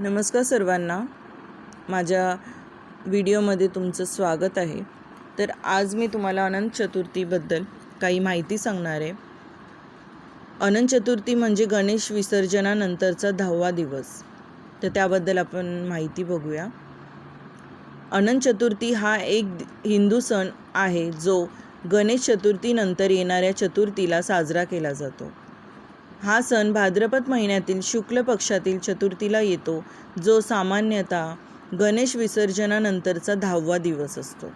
नमस्कार सर्वांना. माझ्या व्हिडिओमध्ये तुमचं स्वागत आहे. तर आज मी तुम्हाला अनंत चतुर्थीबद्दल काही माहिती सांगणार आहे. अनंत चतुर्थी म्हणजे गणेश विसर्जनानंतरचा दहावा दिवस. तर त्याबद्दल आपण माहिती बघूया. अनंत चतुर्थी हा एक हिंदू सण आहे जो गणेश चतुर्थीनंतर येणाऱ्या चतुर्थीला साजरा केला जातो. हा सण भाद्रपद महिन्यातील शुक्ल पक्षातील चतुर्थीला येतो जो सामान्यतः गणेश विसर्जनानंतरचा दहावा दिवस असतो.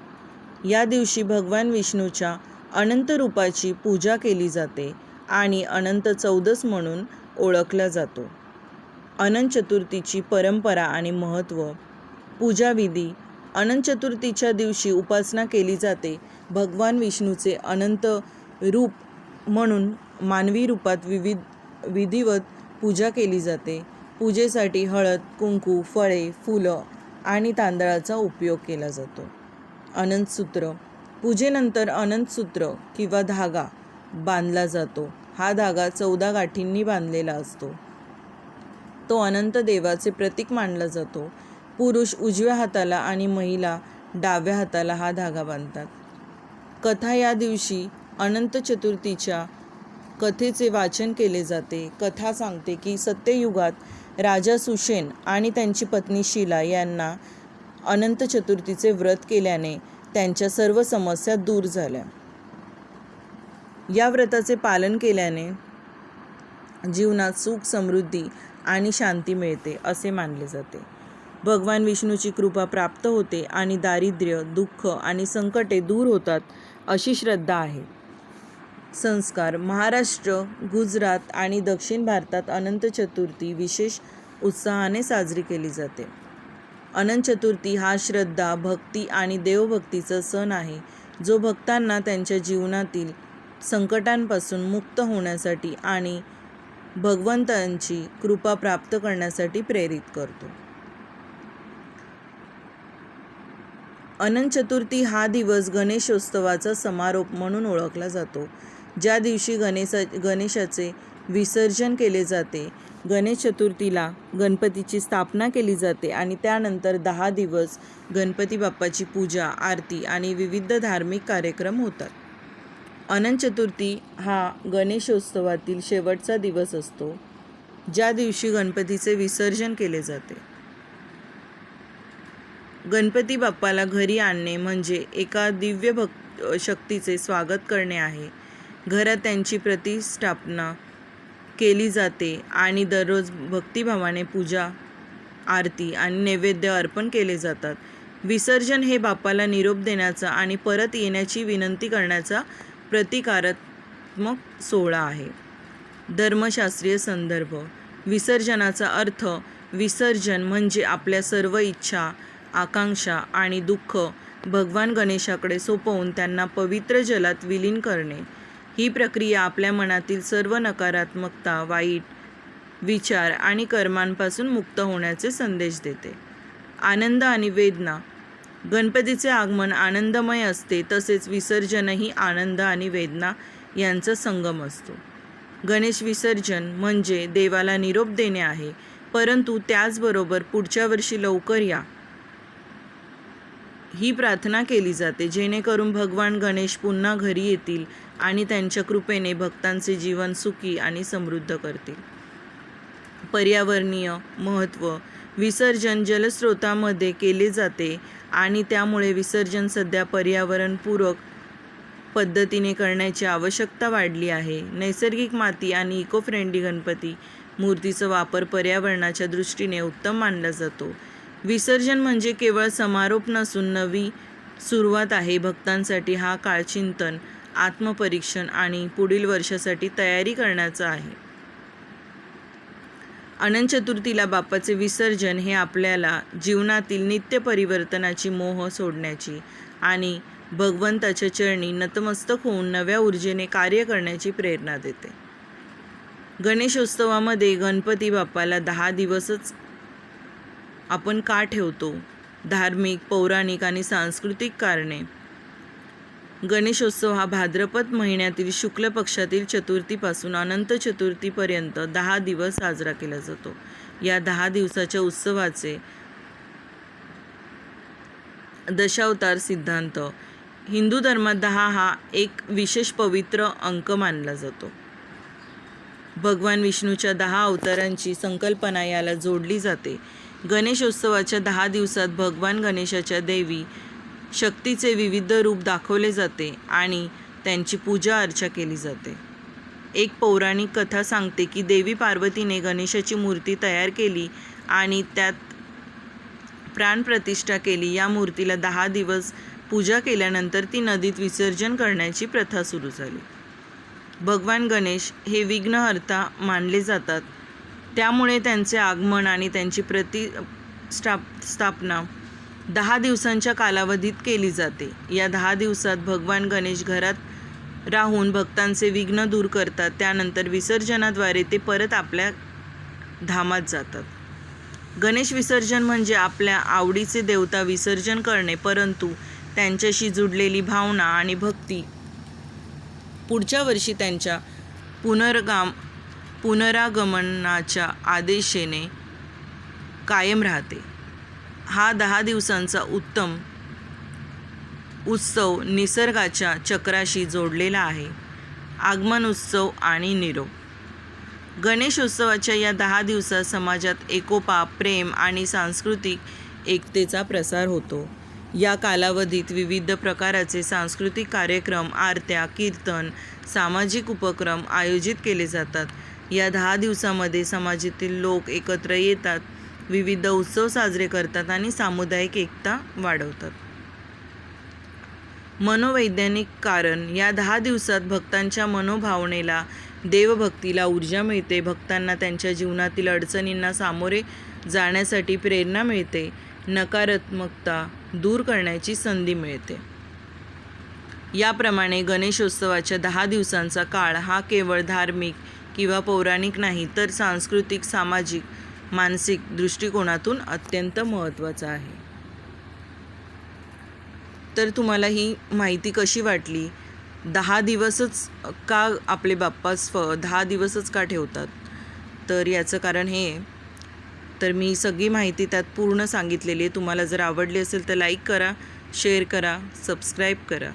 या दिवशी भगवान विष्णूच्या अनंत रूपाची पूजा केली जाते आणि अनंत चौदस म्हणून ओळखला जातो. अनंत चतुर्थीची परंपरा आणि महत्त्व पूजाविधी अनंत चतुर्थीच्या दिवशी उपासना केली जाते भगवान विष्णूचे अनंत रूप म्हणून मानवी रूपात विविध विधिवत पूजा केली जाते. पूजेसाठी हळद कुंकू फळे फुलं आणि तांदळाचा उपयोग केला जातो. अनंतसूत्र पूजेनंतर अनंतसूत्र किंवा धागा बांधला जातो. हा धागा चौदा गाठींनी बांधलेला असतो. तो अनंत देवाचे प्रतीक मानला जातो. पुरुष उजव्या हाताला आणि महिला डाव्या हाताला हा धागा बांधतात. कथा या दिवशी अनंत चतुर्थीच्या कथेचे वाचन केले जाते. कथा सांगते की सत्ययुगात राजा सुशेन आणि त्यांची पत्नी शिला यांना अनंत चतुर्थीचे व्रत केल्याने त्यांच्या सर्व समस्या दूर झाल्या. या व्रताचे पालन केल्याने जीवनात सुख समृद्धी आणि शांती मिळते असे मानले जाते. भगवान विष्णूची कृपा प्राप्त होते आणि दारिद्र्य दुःख आणि संकटे दूर होतात अशी श्रद्धा आहे. संस्कार महाराष्ट्र गुजरात आणि दक्षिण भारतात अनंत चतुर्थी विशेष उत्साहाने साजरी केली जाते. अनंत चतुर्थी हा श्रद्धा भक्ती आणि देवभक्तीचा सण आहे जो भक्तांना त्यांच्या जीवनातील संकटांपासून मुक्त होण्यासाठी आणि भगवंतांची कृपा प्राप्त करण्यासाठी प्रेरित करतो. अनंत चतुर्थी हा दिवस गणेशोत्सवाचा समारोप म्हणून ओळखला जातो. ज्या दिवशी गणेशा गणेशाचे विसर्जन केले जाते गणेश चतुर्थीला गणपतीची स्थापना केली जाते आणि त्यानंतर दहा दिवस गणपती बाप्पाची पूजा आरती आणि विविध धार्मिक कार्यक्रम होतात. अनंत चतुर्थी हा गणेशोत्सवातील शेवटचा दिवस असतो ज्या दिवशी गणपतीचे विसर्जन केले जाते. गणपती बाप्पाला घरी आणणे म्हणजे एका दिव्य भक् शक्तीचे स्वागत करणे आहे. घरात त्यांची प्रतिष्ठापना केली जाते आणि दररोज भक्तिभावाने पूजा आरती आणि नैवेद्य अर्पण केले जातात. विसर्जन हे बापाला निरोप देण्याचा आणि परत येण्याची विनंती करण्याचा प्रतिकारात्मक सोहळा आहे. धर्मशास्त्रीय संदर्भ. विसर्जनाचा अर्थ विसर्जन म्हणजे आपल्या सर्व इच्छा आकांक्षा आणि दुःख भगवान गणेशाकडे सोपवून त्यांना पवित्र जलात विलीन करणे. ही प्रक्रिया आपल्या मनातील सर्व नकारात्मकता वाईट विचार आणि कर्मांपासून मुक्त होण्याचे संदेश देते. आनंद आणि वेदना. गणपतीचे आगमन आनंदमय असते तसेच विसर्जनही आनंद आणि वेदना यांचा संगम असतो. गणेश विसर्जन म्हणजे देवाला निरोप देणे आहे परंतु त्याचबरोबर पुढच्या वर्षी लवकर या. ही प्रार्थना केली जाते जेणेकरून भगवान गणेश पुन्हा घरी येतील आणि त्यांच्या कृपेने भक्तांचे जीवन सुखी आणि समृद्ध करतील. पर्यावरणीय महत्त्व विसर्जन जलस्रोतामध्ये केले जाते आणि त्यामुळे विसर्जन सध्या पर्यावरणपूरक पद्धतीने करण्याची आवश्यकता वाढली आहे. नैसर्गिक माती आणि इको फ्रेंडली गणपती मूर्तीचा वापर पर्यावरणाच्या दृष्टीने उत्तम मानला जातो. विसर्जन म्हणजे केवळ समारोप नसून नवी सुरुवात आहे. भक्तांसाठी हा काळ चिंतन आत्मपरीक्षण आणि पुढील वर्षासाठी तयारी करण्याचा आहे. अनंत चतुर्थीला बाप्पाचे विसर्जन हे आपल्याला जीवनातील नित्य परिवर्तनाची मोह सोडण्याची आणि भगवंताच्या चरणी नतमस्तक होऊन नव्या ऊर्जेने कार्य करण्याची प्रेरणा देते. गणेशोत्सवामध्ये गणपती बाप्पाला दहा दिवसच आपण का ठेवतो? धार्मिक पौराणिक आणि सांस्कृतिक कारणे. गणेशोत्सव हा भाद्रपद महिन्यातील शुक्ल पक्षातील चतुर्थीपासून अनंत चतुर्थीपर्यंत दहा दिवस साजरा केला जातो. या दहा दिवसाच्या उत्सवाचे दशावतार सिद्धांत. हिंदू धर्मात दहा हा एक विशेष पवित्र अंक मानला जातो. भगवान विष्णूच्या दहा अवतारांची संकल्पना याला जोडली जाते. गणेशोत्सवाच्या दहा दिवसात भगवान गणेशाच्या देवी शक्तीचे विविध रूप दाखवले जाते आणि त्यांची पूजा अर्चा केली जाते. एक पौराणिक कथा सांगते की देवी पार्वतीने गणेशाची मूर्ती तयार केली आणि त्यात प्राणप्रतिष्ठा केली. या मूर्तीला दहा दिवस पूजा केल्यानंतर ती नदीत विसर्जन करण्याची प्रथा सुरू झाली. भगवान गणेश हे विघ्नहर्ता मानले जातात. त्यामुळे त्यांचे आगमन आणि त्यांची प्रति स्थाप स्थापना दहा दिवसांच्या कालावधीत केली जाते. या दहा दिवसात भगवान गणेश घरात राहून भक्तांचे विघ्न दूर करतात. त्यानंतर विसर्जनाद्वारे ते परत आपल्या धामात जातात. गणेश विसर्जन म्हणजे आपल्या आवडीचे देवता विसर्जन करणे परंतु त्यांच्याशी जुडलेली भावना आणि भक्ती पुढच्या वर्षी त्यांच्या पुनर्गाम पुनरागमनाच्या आदेशेने कायम राहते. हा दहा दिवसांचा उत्तम उत्सव निसर्गाच्या चक्राशी जोडलेला आहे. आगमन उत्सव आणि निरोप. गणेशोत्सवाच्या या दहा दिवसात समाजात एकोपा प्रेम आणि सांस्कृतिक एकतेचा प्रसार होतो. या कालावधीत विविध प्रकाराचे सांस्कृतिक कार्यक्रम आरत्या कीर्तन सामाजिक उपक्रम आयोजित केले जातात. या दहा दिवसामध्ये समाजातील लोक एकत्र येतात विविध उत्सव साजरे करतात आणि सामुदायिक एकता वाढवतात. मनोवैज्ञानिक कारण या दहा दिवसात भक्तांच्या मनोभावनेला देवभक्तीला ऊर्जा मिळते भक्तांना त्यांच्या जीवनातील अडचणींना सामोरे जाण्यासाठी प्रेरणा मिळते. नकारात्मकता दूर करण्याची संधी मिळते. याप्रमाणे गणेशोत्सवाच्या दहा दिवसांचा काळ हा केवळ धार्मिक किंवा पौराणिक नाही तर सांस्कृतिक सामाजिक मानसिक दृष्टिकोनातून अत्यंत महत्त्वाचा आहे. तर तुम्हाला ही माहिती कशी वाटली? दहा दिवसच का आपले बाप्पास फ दहा दिवसच का ठेवतात? तर याचं कारण हे आहे तर मी सगळी माहिती त्यात पूर्ण सांगितलेली आहे. तुम्हाला जर आवडली असेल तर लाईक करा शेअर करा सबस्क्राईब करा.